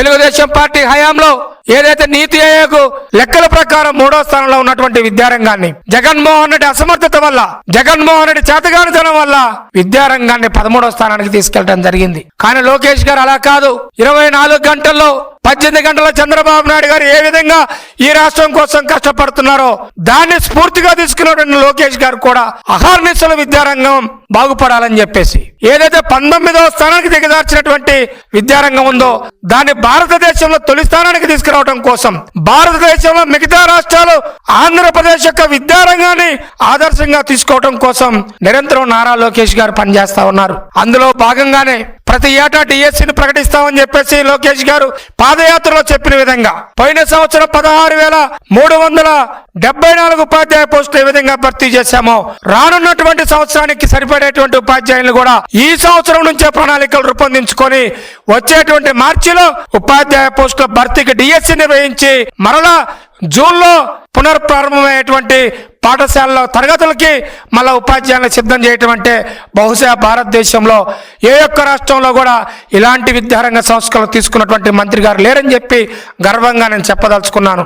Telugu Desam party హయాంలో ఏదైతే నీతి ఆయోగ్ లెక్కల ప్రకారం మూడో స్థానంలో ఉన్నటువంటి విద్యారంగాన్ని జగన్మోహన్ రెడ్డి అసమర్థత వల్ల జగన్మోహన్ రెడ్డి చేతగానితనం వల్ల విద్యారంగాన్ని పదమూడో స్థానానికి తీసుకెళ్ళడం జరిగింది. కానీ లోకేష్ గారు అలా కాదు. ఇరవై నాలుగు గంటల్లో పద్దెనిమిది గంటల చంద్రబాబు నాయుడు గారు ఏ విధంగా ఈ రాష్ట్రం కోసం కష్టపడుతున్నారో దాన్ని స్ఫూర్తిగా తీసుకున్నటువంటి లోకేష్ గారు కూడా అహర్నిశల విద్యారంగం బాగుపడాలని చెప్పేసి ఏదైతే పంతొమ్మిదవ స్థానానికి దిగదార్చినటువంటి విద్యారంగం ఉందో దాన్ని భారతదేశంలో తొలి స్థానానికి తీసుకురావడం కోసం భారతదేశంలో మిగతా రాష్ట్రాలు ఆంధ్రప్రదేశ్ యొక్క విద్యారంగాన్ని ఆదర్శంగా తీసుకోవడం కోసం నిరంతరం నారా లోకేష్ గారు పనిచేస్తా ఉన్నారు. అందులో భాగంగానే ప్రతి ఏటా డిఎస్సిని ప్రకటిస్తామని చెప్పేసి లోకేష్ గారు పాదయాత్రలో చెప్పిన విధంగా పోయిన సంవత్సరం పదహారు వేల మూడు వందల డెబ్బై నాలుగు ఉపాధ్యాయ పోస్టులు ఏ విధంగా భర్తీ చేశామో రానున్నటువంటి సంవత్సరానికి సరిపడేటువంటి ఉపాధ్యాయులు కూడా ఈ సంవత్సరం నుంచే ప్రణాళికలు రూపొందించుకొని వచ్చేటువంటి మార్చిలో ఉపాధ్యాయ పోస్టుల భర్తీకి డిఎస్సి నిర్వహించి మరలా జూన్లో పునర్ప్రారంభమయ్యేటువంటి పాఠశాలలో తరగతులకి మళ్ళా ఉపాధ్యాయులను సిద్ధం చేయటం అంటే బహుశా భారతదేశంలో ఏ ఒక్క రాష్ట్రంలో కూడా ఇలాంటి విద్యారంగ సంస్కరణలు తీసుకున్నటువంటి మంత్రి గారు లేరని చెప్పి గర్వంగా నేను చెప్పదలుచుకున్నాను.